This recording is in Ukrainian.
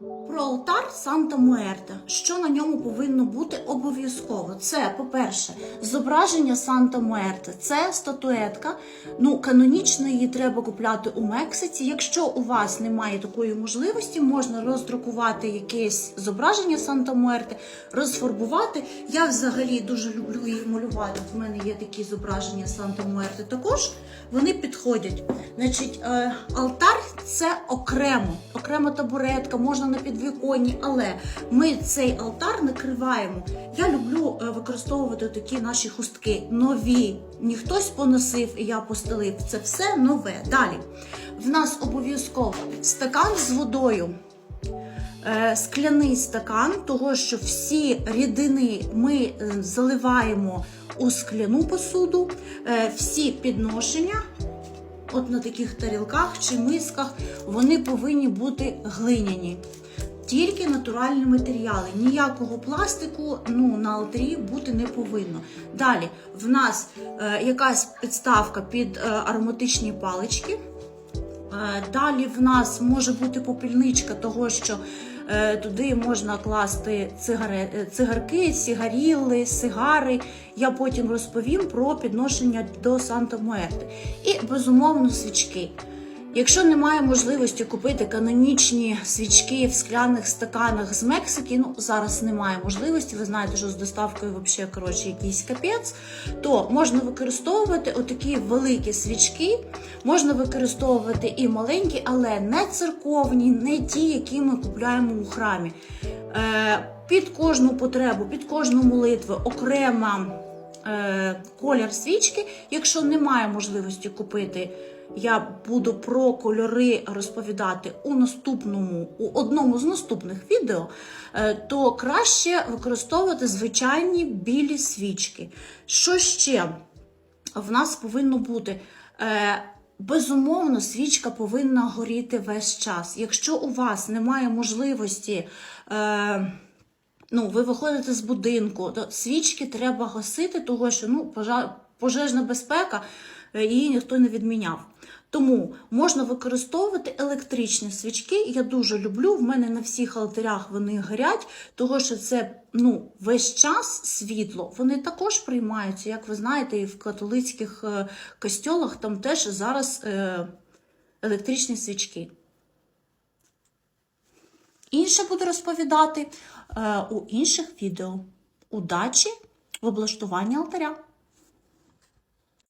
Про алтар Санта Муерта. Що на ньому повинно бути обов'язково? Це, по-перше, зображення Санта Муерта. Це статуетка. Ну, канонічно її треба купляти у Мексиці. Якщо у вас немає такої можливості, можна роздрукувати якесь зображення Санта Муерти, розфарбувати. Я взагалі дуже люблю її малювати. В мене є такі зображення Санта Муерти також. Вони підходять. Значить, е, алтар це окремо, окрема табуретка, можна на підвіконні, але ми цей алтар накриваємо. Я люблю е, використовувати такі наші хустки нові. Ні хтось поносив, і я постелив. Це все нове. Далі в нас обов'язково стакан з водою. Е, Скляний стакан, того що всі рідини ми е, заливаємо у скляну посуду, всі підношення от на таких тарілках чи мисках, вони повинні бути глиняні. Тільки натуральні матеріали. Ніякого пластику ну, на алтарі бути не повинно. Далі в нас е, якась підставка під е, ароматичні палички. Е, Далі в нас може бути попільничка, того що е, туди можна класти цигаре, е, цигарки, сигаріли, сигари. Я потім розповім про підношення до Санта Муерти. І безумовно свічки. Якщо немає можливості купити канонічні свічки в скляних стаканах з Мексики, ну зараз немає можливості, ви знаєте, що з доставкою взагалі коротше якийсь капець, то можна використовувати отакі великі свічки, можна використовувати і маленькі, але не церковні, не ті, які ми купляємо у храмі. Е, під кожну потребу, під кожну молитву окрема колір свічки. Якщо немає можливості купити, я буду про кольори розповідати у наступному, у одному з наступних відео, е, то краще використовувати звичайні білі свічки. Що ще в нас повинно бути? Е, Безумовно, свічка повинна горіти весь час. Якщо у вас немає можливості. Е, ну, ви виходите з будинку, то свічки треба гасити, того що ну, пожежна безпека е, її ніхто не відміняв. Тому можна використовувати електричні свічки. Я дуже люблю. В мене на всіх алтарях вони горять, того що це ну, весь час світло. Вони також приймаються, як ви знаєте, і в католицьких е, костьолах там теж зараз е, електричні свічки. Інше буду розповідати е, у інших відео. Удачі в облаштуванні алтаря!